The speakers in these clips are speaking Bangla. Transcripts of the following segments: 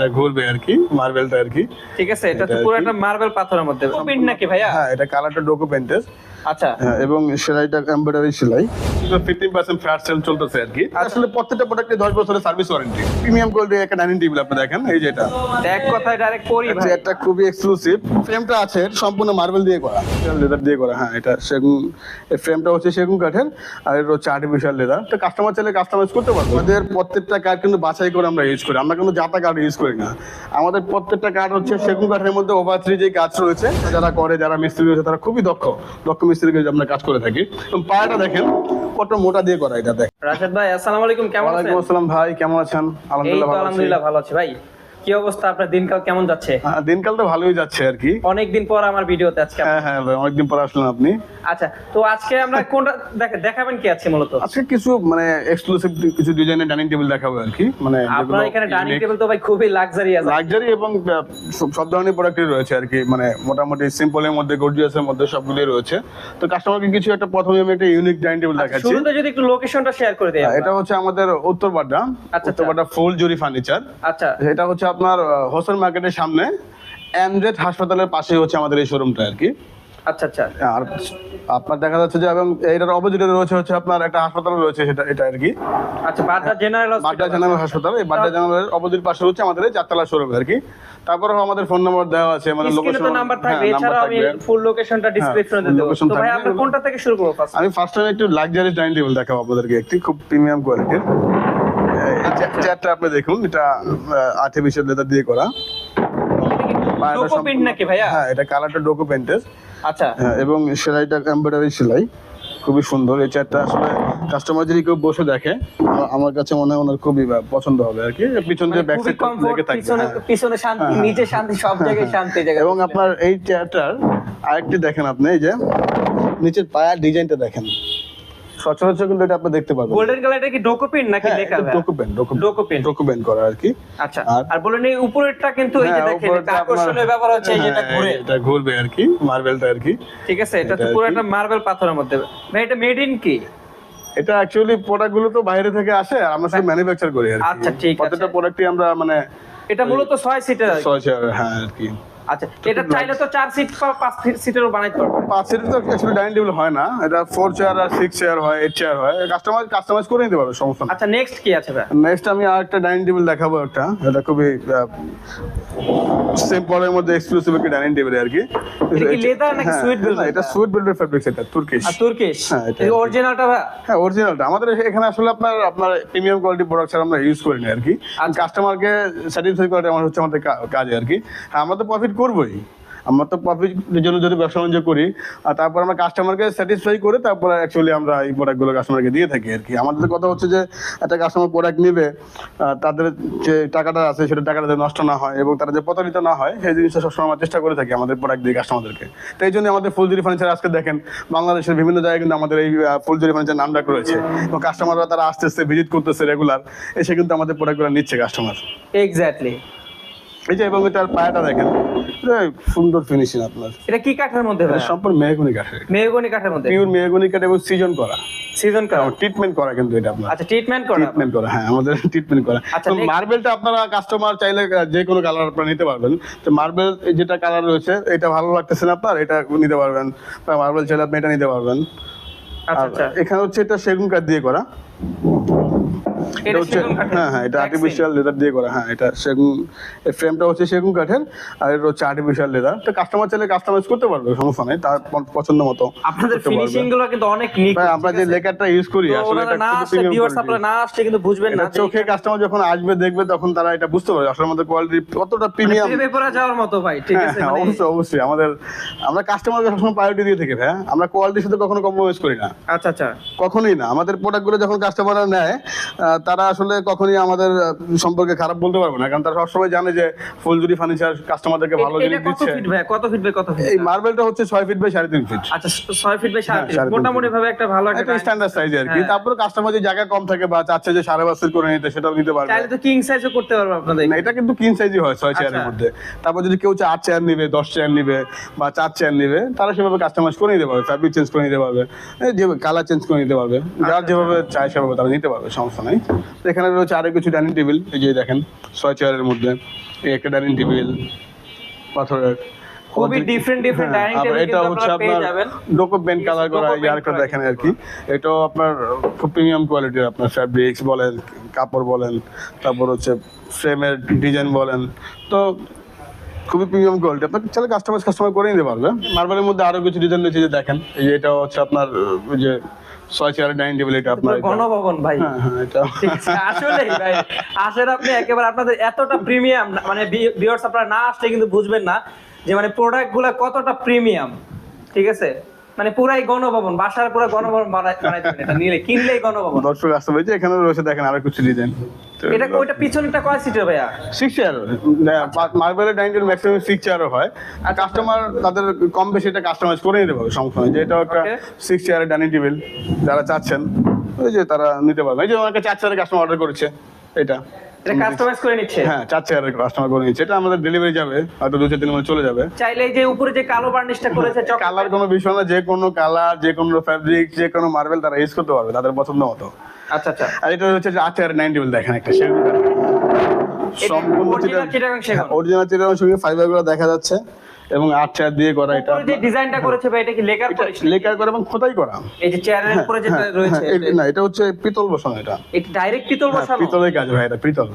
এটা ঘুরবে আর কি মার্বেলটা আর কি। ঠিক আছে এটা তো পুরো একটা মার্বেল পাথরের মধ্যে। পেন্ট নাকি ভাইয়া? হ্যাঁ এটা কালারটা ডোকো পেন্টের আচ্ছা। হ্যাঁ এবং সেলাইটা এমব্রয়ডারি সেলাই। ফিফটিন পার্সেন্ট ফ্ল্যাট সেল চলতেছে আর কি। আসলে প্রত্যেকটা প্রোডাক্টে দশ বছরের সার্ভিস ওয়ারেন্টি প্রিমিয়াম কোয়ালিটির একটা ডাইনিং টেবিল আপনি দেখেন এই যেটা এক কথায় ডাইরেক্ট করি ভাই। চেয়ারটা খুবই এক্সক্লুসিভ ফ্রেমটা আছে সম্পূর্ণ মার্বেল দিয়ে করা। লেদার দিয়ে করা হ্যাঁ এটা সেগুন এই ফ্রেমটা হচ্ছে সেগুন কাঠের আর এটা হচ্ছে আর্টিফিশিয়াল লেদার তো কাস্টমার চাইলে কাস্টমাইজ করতে পারব। আমাদের প্রত্যেকটা কাঠ কিন্তু বাছাই করে আমরা ইউজ করি। আমরা কিন্তু জাতা কাঠ ইউজ করি না। আমাদের প্রত্যেকটা কাঠ হচ্ছে সেগুন কাঠের মধ্যে ওভার থ্রি যে কাজ রয়েছে যারা করে যারা মিস্ত্রি রয়েছে তারা খুবই দক্ষ। দক্ষ মিস্ত্রিকে আমরা কাজ করে থাকি। পায়াটা দেখেন কত মোটা দিয়ে করা এটা দেখেন। রাশেদ ভাই আসসালামু আলাইকুম কেমন আছেন? ওয়ালাইকুম আসসালাম ভাই কেমন আছেন? আলহামদুলিল্লাহ ভালো আছি ভাই। কি অবস্থা? আপনার দিনকাল কেমন যাচ্ছে? হ্যাঁ, দিনকাল তো ভালোই যাচ্ছে আর কি। অনেকদিন পর আমার ভিডিওতে আজকে হ্যাঁ হ্যাঁ অনেকদিন পর আসলেন আপনি। আচ্ছা তো আজকে আমরা কোনটা দেখ- দেখাবেন কি আছে মূলত? আজকে কিছু মানে এক্সক্লুসিভ কিছু ডিজাইনের ডাইনিং টেবিল দেখাবো আর কি। মানে আপনার এখানে ডাইনিং টেবিল তো ভাই খুবই লাক্সারি আছে। লাক্সারি এবং সব- ধরনের প্রোডাক্টই রয়েছে আর কি। মানে মোটামুটি সিম্পলের মধ্যে গর্জিয়াসের মধ্যে সবগুলোই রয়েছে। তো কাস্টমারকে কিছু একটা প্রথমে আমি একটা ইউনিক ডাইনিং টেবিল দেখাচ্ছি। শুরুতে যদি একটু লোকেশনটা শেয়ার করে দেই এটা হচ্ছে আমাদের উত্তরপাড্ডা আচ্ছা। উত্তরপাড্ডা ফুল জুরি ফার্নিচার আচ্ছা। এটা হচ্ছে আপনার হোসেন মার্কেটের সামনে এমজেড হাসপাতালের পাশে হচ্ছে আমাদের এই শোরুমটা আর কি। আচ্ছা আচ্ছা। আর আপনার দেখা যাচ্ছে যে এবং এটার অপোজিটে রয়েছে হচ্ছে আপনার একটা হাসপাতাল রয়েছে সেটা এটা আর কি। আচ্ছা বাড্ডা জেনারেল বাড্ডা জেনারেল হাসপাতাল এই বাড্ডা জেনারেলের অপোজিট পাশে হচ্ছে আমাদের চারতলা শোরুম আর কি। তারপরেও আমাদের ফোন নাম্বার দেওয়া আছে আমাদের লোকেশন নাম্বার থাকবে এছাড়াও আমি ফুল লোকেশনটা ডিসক্রিপশনে হ্যাঁ, দেবো। তো ভাই। আমরা কোনটা থেকে শুরু করব ফার্স্ট আমি ফার্স্ট টাইম একটু লাক্সারিয়াস ডাইনিং টেবিল দেখাবো আপনাদেরকে একটি খুব প্রিমিয়াম কোয়ালিটির চেয়ারটা আপনি দেখুন এটা আর্টিফিশিয়াল লেদার দিয়ে করা। ডোকো সম্পূর্ণ- নাকি ভাইয়া? হ্যাঁ এটা কালারটা ডোকো পেন্টের আচ্ছা। হ্যাঁ এবং সেলাইটা এমব্রয়ডারি সেলাই। খুবই সুন্দর। এই চেয়ারটা আসলে কাস্টমার যদি কেউ বসে দেখে আমার কাছে মনে হয় ওনার খুবই পছন্দ হবে আর কি। পিছন যে ব্যাক মানে সাইড লেগে থাকবে হ্যাঁ। পিছনে শান্তি নিচে শান্তি সব জায়গায় শান্তি জায়গা এবং আপনার এই চেয়ারটার আরেকটি দেখেন আপনি এই যে নিচের পায়ার ডিজাইনটা দেখেন। সচরাচর কিন্তু এটা আপনি দেখতে পারবেন। গোল্ডেন কালারটা কি ডোকো প্রিন্ট নাকি লেখা ভাইয়া? Document Doco pen। ডকুমেন্ট করা আর কি। আচ্ছা আর- বলেন এই উপরেরটা কিন্তু এই যে হ্যাঁ, দেখেন এটা আকর্ষণীয় ব্যাপার হচ্ছে এই যেটা হ্যাঁ, ঘুরে। এটা ঘুরবে আর কি মার্বেলটা আর কি। ঠিক আছে এটা তো পুরো একটা মার্বেল পাথরের মধ্যে। ভাই এটা মেড ইন কি? এটা অ্যাকচুয়ালি প্রোডাক্টগুলো তো বাইরে থেকে আসে আর আমরা শুধু ম্যানুফ্যাকচার করি আর কি। আচ্ছা, ঠিক আছে। প্রত্যেকটা প্রোডাক্টই আমরা মানে এটা মূলত ছয় সিটের ছয় চেয়ার হ্যাঁ আর কি। আচ্ছা এটা চাইলে তো চার সিট পাঁচ সিটেরও বানাইতে পারবে পাঁচ সিটের তো অ্যাকচুয়ালি ডাইনিং টেবিল হয় না। এটা ফোর চেয়ার আর সিক্স চেয়ার হয় এইট চেয়ার হয়। কাস্টমাইজ কাস্টমাইজ করে নিতে পারবে সমস্যা আচ্ছা নেক্সট কি আছে ভাই? নেক্সট আমি আর একটা ডাইনিং টেবিল দেখাবো একটা। এটা খুবই সিম্পলের মধ্যে এক্সক্লুসিভ একটা ডাইনিং টেবিল আর কি। এটা নাকি হ্যাঁ, sweet এটা সুইট বেল্টের ফেব্রিক্স এটা তুর্কিশ আর তুর্কিশ হ্যাঁ, এটা- অরিজিনালটা হ্যাঁ অরিজিনালটা আমাদের এখানে আসলে আপনার আপনার প্রিমিয়াম কোয়ালিটি প্রোডাক্ট আমরা ইউজ করি না আর কি। কাস্টমারকে স্যাটিসফাই করাটা আমার হচ্ছে আমাদের কাজ আর কি। হ্যাঁ আমরা তো প্রফিট করবোই। আমরা তো প্রফিটের জন্য যদি ব্যবসা বাণিজ্য করি, আর তারপর আমরা কাস্টমারকে স্যাটিসফাই করে তারপরে অ্যাকচুয়ালি আমরা এই প্রোডাক্টগুলো কাস্টমারকে দিয়ে থাকি আর কি। আমাদের কথা হচ্ছে যে, একটা কাস্টমার প্রোডাক্ট নেবে তাদের যে টাকাটা আছে সেটা টাকাটা নষ্ট না হয় এবং তারা যে প্রতারিত না হয়, সেই জিনিসটা সবসময় আমরা চেষ্টা করে থাকি আমাদের প্রোডাক্ট দিয়ে কাস্টমারদেরকে তো এই জন্য আমাদের ফুলজুরি ফার্নিচার আজকে দেখেন, বাংলাদেশের বিভিন্ন জায়গায় কিন্তু আমাদের এই ফুলজুরি ফার্নিচার নাম ডাক রয়েছে। এবং কাস্টমাররা তারা আসতেছে ভিজিট করতেছে রেগুলার এসে কিন্তু আমাদের প্রোডাক্টগুলো নিচ্ছে কাস্টমার এক্স্যাক্টলি এই যে এবং এটার পায়াটা দেখেন সুন্দর ফিনিশিং আপনার। এটা কি কাঠের মধ্যে সম্পূর্ণ মেহগুনি কাঠের। মেহগনি কাঠের মধ্যে? পিওর মেহগুনি কাঠ এবং সিজন করা। সিজন করা। ট্রিটমেন্ট করা কিন্তু এটা আপনার। আচ্ছা ট্রিটমেন্ট করা। ট্রিটমেন্ট করা হ্যাঁ আমাদের ট্রিটমেন্ট করা। আচ্ছা, তো মার্বেলটা আপনারা কাস্টমার চাইলে যে কোনো কালার আপনারা নিতে পারবেন। তো মার্বেল যেটা কালার রয়েছে এটা ভালো লাগতেছে না আপনার এটা নিতে পারবেন। বা মার্বেল চাইলে আপনি এটা নিতে পারবেন। আচ্ছা আচ্ছা। এখানে হচ্ছে এটা সেগুন কাঠ দিয়ে করা। এটা এটা হচ্ছে হ্যাঁ হ্যাঁ এটা আর্টিফিশিয়াল লেদার দিয়ে করা। হ্যাঁ এটা সেগুন এই ফ্রেমটা হচ্ছে সেগুন কাঠের আর এটা হচ্ছে আর্টিফিশিয়াল লেদার তো কাস্টমার চাইলে কাস্টমাইজ করতে পারবে সমস্যা নেই তার পছন্দ মতো আপনাদের ফিনিশিংগুলো কিন্তু অনেক নিক ভাই, আমরা যে লেকারটা ইউজ করি আসলে এটা না আসলে ভিউয়ার্স আপনারা না আসলে কিন্তু বুঝবেন না চোখে কাস্টমার যখন আসবে দেখবে তখন তারা এটা বুঝতে পারবে আসলে আমাদের কোয়ালিটি কতটা প্রিমিয়াম প্রেমে যাওয়ার মতো ভাই ঠিক আছে? হ্যাঁ, মানে- অবশ্যই অবশ্যই। আমাদের আমরা কাস্টমারকে সবসময় প্রায়োরিটি দিয়ে থাকি ভাই আমরা কোয়ালিটির সাথে কখনো কম্প্রোমাইজ করি না। আচ্ছা আচ্ছা। কখনোই না। আমাদের প্রোডাক্টগুলো যখন কাস্টমাররা নেয় তারা আসলে কখনোই আমাদের সম্পর্কে খারাপ বলতে পারবে না কারণ তারা সবসময় জানে যে ফুলজুরি ফার্নিচার কাস্টমারদেরকে ভালো জিনিস দিচ্ছে। কত ফিট বাই কত ফিট এই মার্বেলটা হচ্ছে ছয় ফিট বাই সাড়ে তিন ফিট আচ্ছা ছয় ফিট বাই সাড়ে হ্যাঁ, মোটামুটি ভাবে একটা ভালো একটা স্ট্যান্ডার্ড সাইজ আর কি। হ্যাঁ। তারপরে কাস্টমার যে জায়গা কম থাকে বা চাচ্ছে যে সাড়ে বাসের করে নিতে সেটাও নিতে পারবে। চাইলে তো কিং সাইজও করতে পারবে আপনাদের। না এটা কিন্তু কিং সাইজই হয় ছয় চেয়ারের আচ্ছা। মধ্যে। তারপর যদি কেউ চার চেয়ার নিবে দশ চেয়ার নিবে বা চার চেয়ার নিবে তারা সেভাবে কাস্টমাইজ করে নিতে পারবে ফ্যাব্রিক চেঞ্জ করে নিতে পারবে যে কালার চেঞ্জ করে নিতে পারবে আচ্ছা, যার যেভাবে চায় সেভাবে তারা নিতে পারবে সমস্যা নাই। তো এখানে রয়েছে আরও কিছু ডাইনিং টেবিল এই যে দেখেন ছয় চেয়ারের মধ্যে এই একটা ডাইনিং টেবিল পাথরের। খুবই different হ্যাঁ, dining এটা হচ্ছে আপনার যাবেন। কালার করা। দেখেন আর কি। এটাও আপনার খুব প্রিমিয়াম কোয়ালিটির আপনার ফ্যাব্রিক্স বলেন কাপড় বলেন তারপর হচ্ছে ফ্রেমের ডিজাইন বলেন। তো খুবই প্রিমিয়াম কোয়ালিটি আপনার চাইলে কাস্টমাইজ কাস্টমার করে নিতে পারবে মার্বেলের মধ্যে আরও কিছু ডিজাইন রয়েছে যে দেখেন এই যে এটা হচ্ছে আপনার ওই যে ছয় চার এটা আপনার। গণভবন ভাই হ্যাঁ হ্যাঁ ভাই আসেন আপনি একেবারে আপনাদের এতটা প্রিমিয়াম মানে ভিউয়ার্স আপনারা না আসলে কিন্তু বুঝবেন না যে মানে প্রোডাক্টগুলা কতটা প্রিমিয়াম ঠিক আছে মানে পুরাই গণভবন বাসার পুরো গণভবন বানাই বানাই এটা নিলে কিনলেই গণভবন। দর্শক আসতে পেরেছে এখানে রয়েছে দেখেন আরও কিছু ডিজাইন এটা ওইটা পিছনেটা কয় সিটের ভাইয়া? সিক্স চেয়ার মার্বেলের ডাইনিং টেবিল ম্যাক্সিমাম সিক্স চেয়ারও হয়। আর কাস্টমার তাদের কম বেশি এটা কাস্টমাইজ করে নিতে পারবে সমস্যা নেই। যে এটা একটা সিক্স চেয়ারের ডাইনিং টেবিল যারা চাচ্ছেন ওই যে তারা নিতে পারবে। এই যে অনেকে চার চেয়ারের কাস্টমার অর্ডার করেছে এটা। এটা কাস্টমাইজ করে নিচ্ছে? হ্যাঁ চার চেয়ারের কাস্টমার করে নিচ্ছে। এটা আমাদের ডেলিভারি যাবে হয়তো দু চার দিনের মধ্যে চলে যাবে। চাইলে যে উপরে যে কালো বার্নিশটা করেছে কালার কোনো বিষয় না যে কোনো কালার যে কোনো ফ্যাব্রিক যে কোনো মার্বেল তারা ইউজ করতে পারবে তাদের পছন্দ মতো। আচ্ছা আচ্ছা। আর এটা হচ্ছে যে আট চেয়ারের নাইন টেবিল দেখেন একটা সেগুন। সম্পূর্ণ অরিজিনাল চিটাগাং সেগুন। অরিজিনাল চিটার সঙ্গে ফাইবার দেখা যাচ্ছে। এবং আট চেয়ার দিয়ে করা এটা। যে ডিজাইনটা করেছে ভাই এটা কি লেকার লেকার করা এবং খোদাই করা। এই যে চেয়ারের উপরে যেটা হ্যাঁ, রয়েছে হ্যাঁ, না এটা হচ্ছে পিতল বসানো এটা। এটা ডাইরেক্ট পিতল হ্যাঁ, বসানো? পিতলের কাজ ভাই এটা পিতল।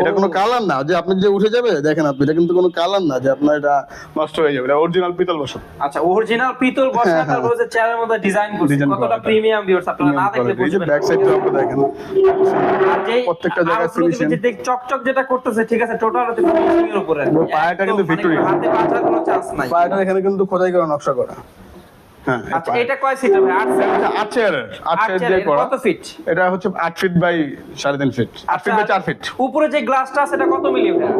এটা কোনো কালার না যে আপনি যে উঠে যাবে দেখেন আপনি এটা কিন্তু কোনো কালার না যে আপনার এটা নষ্ট হয়ে যাবে এটা অরিজিনাল পিতল বসানো। আচ্ছা অরিজিনাল পিতল বসা তারপর যে চেয়ারের মধ্যে ডিজাইন করছে। কতটা প্রিমিয়াম ভিউয়ার্স আপনারা না দেখলে বুঝবেন ব্যাক সাইডটা আপনি দেখেন। প্রত্যেকটা জায়গায় দেখ চকচক যেটা করতেছে ঠিক আছে টোটাল ফিনিশিং এর উপরে। পায়াটা কিন্তু মানে হাতে বাঁচার কোনো চান্স নাই। এখানে কিন্তু খোদাই করা নকশা করা। হ্যাঁ আচ্ছা এটা কয় সিটার ভাই 8 সিট এটা আট চেয়ারের আট আট চেয়ার চেয়ার দিয়ে করা। কত ফিট এটা হচ্ছে আট ফিট বাই সাড়ে তিন ফিট আট ফিট বাই চার ফিট উপরে যে গ্লাসটা আছে এটা কত মিলি ভাই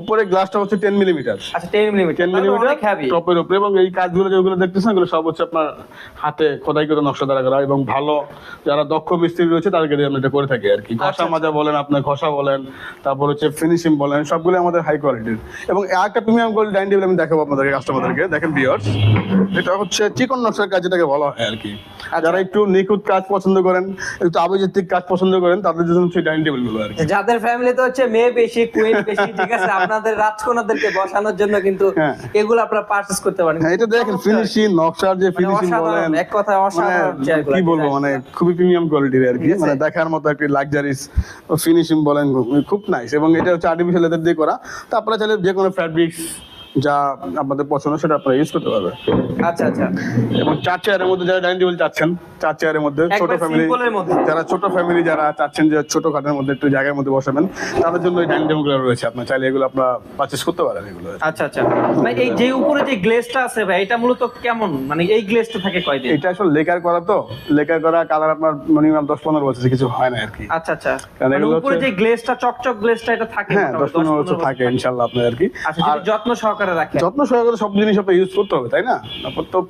উপরে গ্লাসটা হচ্ছে টেন মিলিমিটার আচ্ছা 10 মিলি টেন মিলিমিটার টপের উপরে এবং এই কাজগুলো যেগুলো দেখতেছেন এগুলো সব হচ্ছে আপনার হাতে খোদাই করে নকশা দ্বারা করা। এবং ভালো যারা দক্ষ মিস্ত্রি রয়েছে তাদেরকে দিয়ে আমরা এটা করে থাকি আর কি। ঘষা আচ্ছা, মাজা বলেন আপনার ঘষা বলেন তারপর হচ্ছে ফিনিশিং বলেন সবগুলো আমাদের হাই কোয়ালিটির এবং একটা প্রিমিয়াম কোয়ালিটি ডাইনিং টেবিল আমি দেখাবো আপনাদেরকে কাস্টমারদেরকে দেখেন বিয়ার্স এটা হচ্ছে চিকন নকশার কাজ যেটাকে বলা হয় আর কি। আচ্ছা। যারা একটু নিখুঁত কাজ পছন্দ করেন একটু আবেজিক কাজ পছন্দ করেন তাদের জন্য হচ্ছে ডাইনিং টেবিলগুলো আর যাদের ফ্যামিলিতে হচ্ছে মেয়ে বেশি কুইন বেশি ঠিক আছে আপনাদের রাজকন্যাদেরকে বসানোর জন্য কিন্তু হ্যাঁ। এগুলো আপনারা পারচেজ করতে পারেন। হ্যাঁ এটা দেখেন ফিনিশিং নকশার যে ফিনিশিং মানে বলেন এক কথায় অসাধারণ মানে কি বলব মানে খুবই প্রিমিয়াম কোয়ালিটির আর কি মানে দেখার মতো একটা লাক্সারিস ফিনিশিং বলেন খুব নাইস এবং এটা হচ্ছে আর্টিফিশিয়াল লেদার দিয়ে করা তো আপনারা চাইলে যে কোনো ফ্যাব্রিক্স যা আপনাদের পছন্দ সেটা আপনারা ইউজ করতে পারবেন। আচ্ছা আচ্ছা। এবং চার চেয়ারের মধ্যে যারা ডাইনিং টেবিল চাচ্ছেন চার চেয়ারের মধ্যে ছোট ফ্যামিলি। যারা ছোট ফ্যামিলি যারা চাচ্ছেন যে ছোট খাটের মধ্যে একটু জায়গার মধ্যে বসাবেন তাদের জন্য এই ডাইনিং টেবিলগুলো রয়েছে। আপনার চাইলে এগুলো আপনারা পারচেস করতে পারেন এগুলো। আচ্ছা আচ্ছা। ভাই এই যে উপরে যে গ্লেজটা আছে ভাই এটা মূলত কেমন? মানে এই গ্লেজটা থাকে কয়দিন? এটা আসলে লেকার করা তো। লেকার করা কালার আপনার মিনিমাম দশ পনেরো বছর কিছু হয় না আর কি। আচ্ছা আচ্ছা। কারণ মানে এগুলো উপরে যে গ্লেজটা চকচক গ্লেজটা এটা থাকে হ্যাঁ দশ মোটামুটি পনেরো বছর থাকে। ইনশাল্লাহ আপনার আর কি। আচ্ছা আর যত্ন সহকারে রাখেন যত্ন সহকারে সব জিনিস আপনার ইউজ করতে হবে তাই না?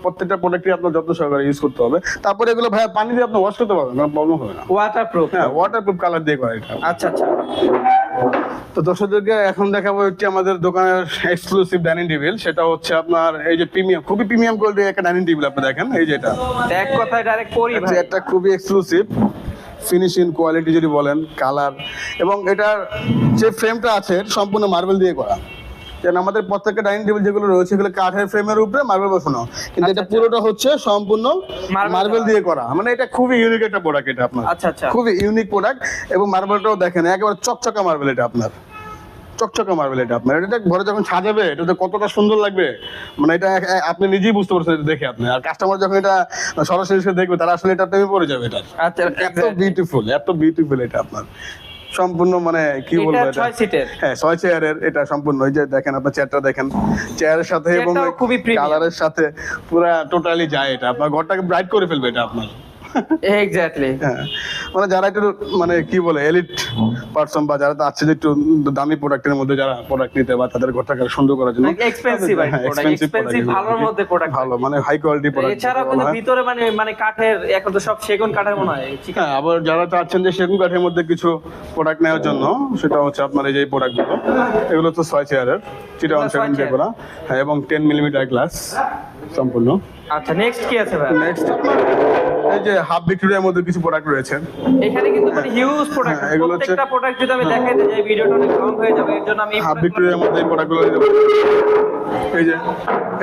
প্রত্যেকটা প্রোডাক্টই আপনার যত্ন সহকারে ইউজ করতে হবে। তারপরে এগুলো ভাই পানি দিয়ে আপনি ওয়াশ করতে পারবেন কোনো প্রবলেম হবে না। ওয়াটারপ্রুফ হ্যাঁ ওয়াটারপ্রুফ কালার দিয়ে করা এটা। আচ্ছা আচ্ছা। তো দর্শকদেরকে এখন দেখাবো আমাদের দোকানের এক্সক্লুসিভ ডাইনিং টেবিল সেটা হচ্ছে আপনার এই যে প্রিমিয়াম খুবই প্রিমিয়াম কোয়ালিটির একটা ডাইনিং টেবিল আপনি দেখেন এই যে এটা। এক কথায় ডাইরেক্ট করি ভাই। যে একটা খুবই এক্সক্লুসিভ ফিনিশিং কোয়ালিটি যদি বলেন কালার এবং এটার যে ফ্রেমটা আছে সম্পূর্ণ মার্বেল দিয়ে করা। আমাদের প্রত্যেকটা ডাইনিং টেবিল যেগুলো রয়েছে এগুলো কাঠের ফ্রেমের উপরে মার্বেল বসানো। কিন্তু এটা আচ্ছা, পুরোটা হচ্ছে সম্পূর্ণ মার্বেল দিয়ে করা। মানে এটা খুবই ইউনিক একটা প্রোডাক্ট এটা আপনার। আচ্ছা আচ্ছা। খুবই ইউনিক প্রোডাক্ট এবং মার্বেলটাও দেখেন একেবারে চকচকা মার্বেল এটা আপনার। চকচকা মার্বেল এটা আপনার। এটা ঘরে যখন সাজাবে এটা তো কতটা সুন্দর লাগবে। মানে এটা আপনি নিজেই বুঝতে পারছেন এটা দেখে আপনি। আর কাস্টমার যখন এটা সরাসরি দেখবে তারা আসলে এটা প্রেমে পড়ে যাবে এটা। আচ্ছা এত বিউটিফুল এত বিউটিফুল এটা আপনার। সম্পূর্ণ মানে কি বলব এটা? এটা ছয় সিটের হ্যাঁ ছয় চেয়ারের এটা সম্পূর্ণ। ওই যে দেখেন আপনার চেয়ারটা দেখেন। চেয়ারের সাথে এবং। কালারের সাথে পুরা টোটালি যায় এটা। আপনার ঘরটাকে ব্রাইট করে ফেলবে এটা আপনার। এক্স্যাক্টলি মানে যারা একটু মানে কি বলে এলিট পার্সন বা যারা আছে যে একটু দামি প্রোডাক্টের মধ্যে যারা প্রোডাক্ট নিতে বা তাদের ঘরটাকে সুন্দর করার জন্য এক্সপেন্সিভ হ্যাঁ, এক্সপেন্সিভ ভালোর মধ্যে প্রোডাক্ট ভালো মানে হাই কোয়ালিটি প্রোডাক্ট এছাড়াও কিন্তু ভিতরে মানে মানে কাঠের এখন তো সব সেগুন কাঠের মনে হয় ঠিক হ্যাঁ আবার যারা চাচ্ছেন যে সেগুন কাঠের মধ্যে কিছু প্রোডাক্ট নেওয়ার জন্য সেটা হচ্ছে আপনার এই যে প্রোডাক্টগুলো এগুলো তো ছয় চেয়ারের চিটা সেগুন চেয়ার। করা হ্যাঁ এবং টেন মিলিমিটার গ্লাস সম্পূর্ণ। আচ্ছা নেক্সট কি আছে ভাই? নেক্সট এই যে হাফ ভিক্টোরিয়ার মধ্যে কিছু প্রোডাক্ট রয়েছে। এখানে কিন্তু মানে হিউজ প্রোডাক্ট হ্যাঁ, এগুলো হচ্ছে- একটা প্রোডাক্ট যদি আমি দেখাইতে যাই ভিডিওটা অনেক লং হয়ে যাবে। এর জন্য আমি হাফ ভিক্টোরিয়ার মধ্যে এই প্রোডাক্টগুলো এই যে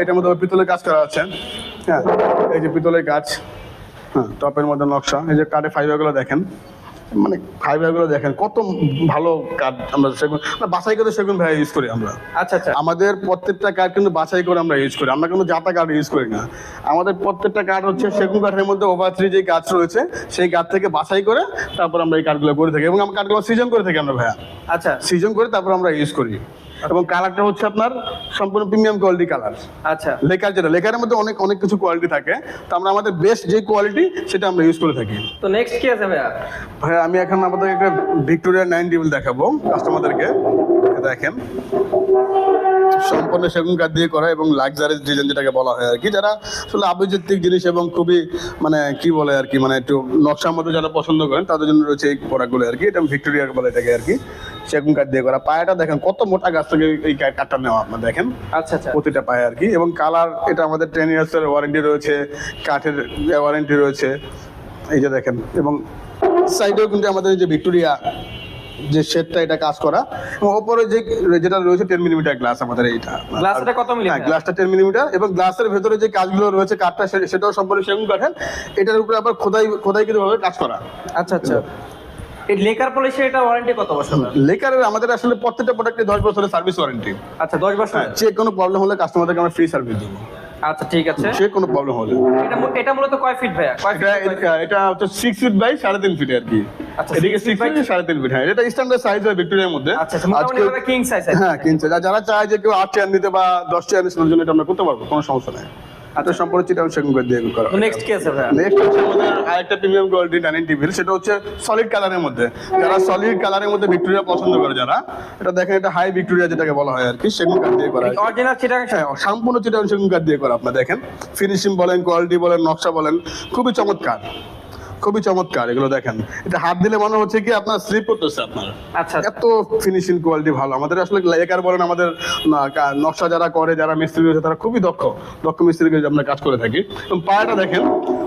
এটার মধ্যে পিতলের কাজ করা আছে। হ্যাঁ এই যে পিতলের কাজ হ্যাঁ টপের মধ্যে নকশা। এই যে কাঠে ফাইবারগুলো দেখেন। মানে ফাইবারগুলো দেখেন কত ভালো কাঠ আমরা সেগুন বাছাই করে সেগুন ভাই ইউজ করি আমরা। আচ্ছা আচ্ছা। আমাদের প্রত্যেকটা কাঠ কিন্তু বাছাই করে আমরা ইউজ করি আমরা কিন্তু জাতা কাঠ ইউজ করি না। আমাদের প্রত্যেকটা কাঠ হচ্ছে সেগুন কাঠের মধ্যে ওভার থ্রি যে গাছ রয়েছে সেই গাছ থেকে বাছাই করে তারপর আমরা এই কাঠগুলো করে থাকি এবং আমরা কাঠগুলো সিজন করে থাকি আমরা ভাইয়া। আচ্ছা। সিজন করে তারপর আমরা ইউজ করি। এবং কালারটা হচ্ছে আপনার সম্পূর্ণ প্রিমিয়াম কোয়ালিটি কালার। আচ্ছা। লেখার যেটা লেকারের মধ্যে অনেক অনেক কিছু কোয়ালিটি থাকে। তো আমরা আমাদের বেস্ট যে কোয়ালিটি সেটা আমরা ইউজ করে থাকি। তো নেক্সট কি আছে ভাইয়া? ভাইয়া আমি এখন আপনাদের একটা ভিক্টোরিয়া নাইন টেবিল দেখাবো কাস্টমারদেরকে দেখেন। সম্পূর্ণ সেগুন কাঠ দিয়ে করা এবং লাক্সারিস ডিজাইন যেটাকে বলা হয় আর কি যারা আসলে আভিজাত্যিক জিনিস এবং খুবই মানে কি বলে আর কি মানে একটু নকশার মধ্যে যারা পছন্দ করেন তাদের জন্য রয়েছে এই প্রোডাক্টগুলো আর কি এটা ভিক্টোরিয়া বলে এটাকে আর কি সেগুন কাঠ দিয়ে করা। পায়াটা দেখেন কত মোটা গাছ থেকে এই কাঠটা নেওয়া আপনার দেখেন আচ্ছা আচ্ছা। প্রতিটা পায়ে আর কি এবং কালার এটা আমাদের টেন ইয়ার্সের ওয়ারেন্টি রয়েছে কাঠের ওয়ারেন্টি রয়েছে এই যে দেখেন এবং সাইডেও কিন্তু আমাদের যে ভিক্টোরিয়া যে শেডটা এটা কাজ করা। এবং ওপরে যে যেটা রয়েছে টেন মিলিমিটার গ্লাস আমাদের এইটা। গ্লাসটা কত মিলিমিটার গ্লাসটা টেন মিলিমিটার এবং গ্লাসের ভেতরে যে কাজগুলো রয়েছে কাঠটা সেটাও সম্পূর্ণ সেগুন কাঠের। এটার উপরে আবার খোদাই খোদাই কিন্তু ভাবে কাজ করা। আচ্ছা আচ্ছা। এই লেকার পলিশে এটা ওয়ারেন্টি কত বছর লেকারের আমাদের আসলে প্রত্যেকটা প্রোডাক্টে দশ বছরের সার্ভিস ওয়ারেন্টি আচ্ছা 10 বছর যে কোনো প্রবলেম হলে কাস্টমারদেরকে আমরা ফ্রি সার্ভিস দেবো। আচ্ছা ঠিক আছে। সে কোনো প্রবলেম হলে এটা এটা মূলত কয় ফিট ভাইয়া? কয় ফিট এটা- এটা হচ্ছে 6 ফিট বাই সাড়ে তিন ফিট আর কি। আচ্ছা, এদিকে 6 ফিট সাড়ে তিন ফিট হ্যাঁ এটা স্ট্যান্ডার্ড সাইজ হয় ভিক্টোরিয়ার মধ্যে। আচ্ছা আচ্ছা মোটামুটি কিং। সাইজ হ্যাঁ কিং সাইজ যারা চায় যে কেউ আট চেয়ার নিতে বা দশ চেয়ার নিতে জন্য এটা আমরা করতে পারব কোনো সমস্যা নেই। এটা সম্পূর্ণ চিটাং সেগুন করে দিয়ে করা। নেক্সট কি আছে ভাই নেক্সট হচ্ছে আমাদের আরেকটা প্রিমিয়াম কোয়ালিটি ডাইনিং টেবিল সেটা হচ্ছে সলিড কালারের মধ্যে। যারা সলিড কালারের মধ্যে ভিক্টোরিয়া পছন্দ করে যারা এটা দেখেন এটা হাই ভিক্টোরিয়া যেটাকে বলা হয় আর কি সেগুন কাঠ দিয়ে করা। অরিজিনাল চিটাং হ্যাঁ সম্পূর্ণ চিটাং সেগুন কাঠ দিয়ে করা আপনার দেখেন। ফিনিশিং বলেন কোয়ালিটি বলেন নকশা বলেন খুবই চমৎকার। খুবই চমৎকার এগুলো দেখেন। এটা হাত দিলে মনে হচ্ছে কি আপনার স্লিপ করতেছে আপনার। আচ্ছা আচ্ছা। এত ফিনিশিং কোয়ালিটি ভালো। আমাদের আসলে লেকার বলেন আমাদের নকশা যারা করে যারা মিস্ত্রি রয়েছে তারা খুবই দক্ষ। দক্ষ মিস্ত্রিকে আমরা কাজ করে থাকি। পায়াটা দেখেন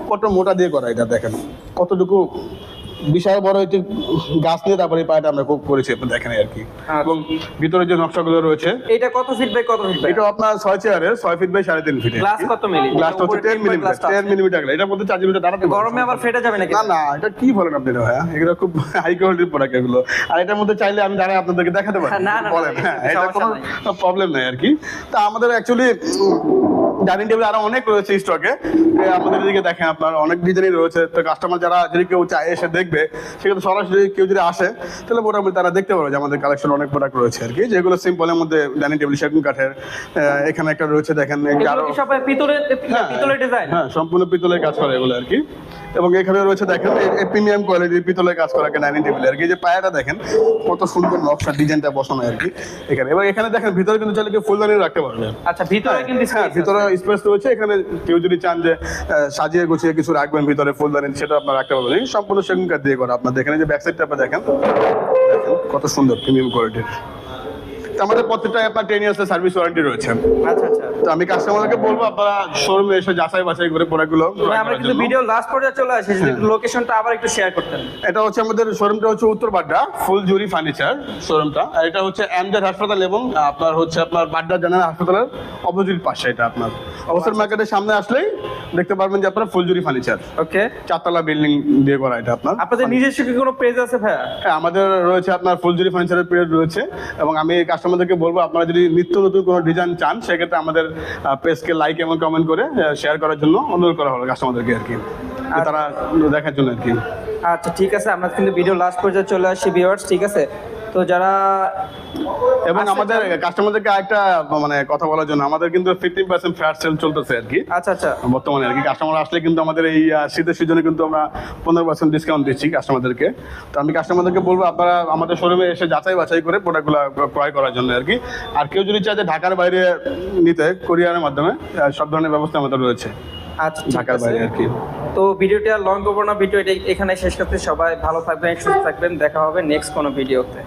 কত মোটা দিয়ে করা এটা দেখেন। কতটুকু বিশাল বড় একটি গাছ নিয়ে তারপরে এই পায়াটা আমরা খুব করেছি আপনি দেখেন আর কি। এবং ভিতরে যে নকশাগুলো রয়েছে এটা কত ফিট বাই কত ফিট এটা আপনার ছয় চেয়ারের ছয় ফিট বাই সাড়ে তিন ফিট গ্লাস কত মিলি গ্লাসটা হচ্ছে টেন মিলিমিটার টেন মিলিমিটার এটার মধ্যে চার মিলিমিটার দাঁড়াতে গরমে আবার ফেটে যাবে নাকি? না না এটা কি বলেন আপনি ভাইয়া? এগুলো খুব হাই কোয়ালিটির প্রোডাক্ট এগুলো। আর এটার মধ্যে চাইলে আমি দাঁড়ায় আপনাদেরকে দেখাতে পারি। না, না, না, বলেন হ্যাঁ এটা কোনো প্রবলেম নাই আর কি। তা আমাদের অ্যাকচুয়ালি ডাইনিং টেবিল আরও অনেক রয়েছে স্টকে আমাদের এদিকে দেখেন আপনার অনেক ডিজাইনই রয়েছে। তো কাস্টমার যারা যদি কেউ চায় এসে দেখবে সেক্ষেত্রে সরাসরি কেউ যদি আসে তাহলে মোটামুটি তারা দেখতে পারবে যে আমাদের কালেকশন অনেক প্রোডাক্ট রয়েছে আর কি। যেগুলো সিম্পলের মধ্যে ডাইনিং টেবিল সেগুন কাঠের এখানে একটা রয়েছে দেখেন আরও পিতলের পিতলের ডিজাইন হ্যাঁ সম্পূর্ণ পিতলের কাজ করে এগুলো আর কি। এবং এখানে রয়েছে দেখেন প্রিমিয়াম কোয়ালিটির পিতলের কাজ করা ডাইনিং টেবিল আর কি। যে পায়াটা দেখেন কত সুন্দর নকশা ডিজাইনটা বসানো আর কি এখানে। এবার এখানে দেখেন ভিতরে কিন্তু চাইলে কেউ ফুলদানি রাখতে পারবে। আচ্ছা ভিতরে কিন্তু হ্যাঁ ভিতরে স্পেস রয়েছে। এখানে কেউ যদি চান যে সাজিয়ে গুছিয়ে কিছু রাখবেন ভিতরে ফুলদানি সেটা আপনার রাখতে পারবেন। সম্পূর্ণ সেগুন কাঠ দিয়ে করা আপনার দেখেন যে ব্যাক সাইডটা আপনার দেখেন দেখেন কত সুন্দর প্রিমিয়াম কোয়ালিটির আমাদের প্রত্যেকটা আপনার টেন ইয়ার্সের সার্ভিস ওয়ারেন্টি রয়েছে। আচ্ছা আচ্ছা। তো আমি কাস্টমারকে বলব আপনারা শোরুমে এসে যাচাই বাছাই করে প্রোডাক্টগুলো মানে আমরা কিন্তু ভিডিও লাস্ট পর্যায়ে চলে আসি হ্যাঁ। লোকেশনটা আবার একটু শেয়ার করতেন। এটা হচ্ছে আমাদের শোরুমটা হচ্ছে উত্তর বাড্ডা ফুলজুরি ফার্নিচার শোরুমটা আর এটা হচ্ছে এমজেড হাসপাতাল এবং আপনার হচ্ছে আপনার বাড্ডা জেনারেল হাসপাতালের অপোজিট পাশে এটা আপনার। অবসর মার্কেটের সামনে আসলেই দেখতে পারবেন যে আপনার ফুলজুরি ফার্নিচার ওকে। চারতলা বিল্ডিং দিয়ে করা এটা আপনার। আপনাদের নিজস্ব কি কোনো পেজ আছে ভাইয়া? হ্যাঁ, আমাদের রয়েছে আপনার ফুলজুরি ফার্নিচারের পিরিয়ড রয়েছে এবং আমি কাস্টমারদেরকে বলব আপনারা যদি নিত্য নতুন কোনো ডিজাইন চান সেক্ষেত্রে আমাদের পেজকে লাইক এবং কমেন্ট করে শেয়ার করার জন্য অনুরোধ করা হলো কাস্টমারদেরকে আর কি। তারা দেখার জন্য আর কি। আচ্ছা ঠিক আছে আমরা কিন্তু ভিডিও লাস্ট পর্যায়ে চলে আসছি ভিউয়ার্স ঠিক আছে? তো যারা এবং আমাদের কাস্টমারদেরকে একটা মানে কথা বলার জন্য আমাদের কিন্তু ফিফটিন পার্সেন্ট ফ্ল্যাট সেল চলতেছে আর কি। আচ্ছা আচ্ছা। বর্তমানে আর কি। কাস্টমার আসলে কিন্তু আমাদের এই শীতের সিজনে কিন্তু আমরা পনেরো পার্সেন্ট ডিসকাউন্ট দিচ্ছি কাস্টমারদেরকে তো আমি কাস্টমারদেরকে বলব আপনারা আমাদের শোরুমে এসে যাচাই বাছাই করে প্রোডাক্টগুলো ক্রয় করার জন্য আর কি। আর কেউ যদি চায় যে ঢাকার বাইরে নিতে কোরিয়ারের মাধ্যমে সব ধরনের ব্যবস্থা আমাদের রয়েছে। আচ্ছা ঢাকার বাইরে আর কি। তো ভিডিওটি আর লং করব না ভিডিও এখানে শেষ করতে সবাই ভালো থাকবেন সুস্থ থাকবেন। দেখা হবে নেক্সট কোনো ভিডিওতে।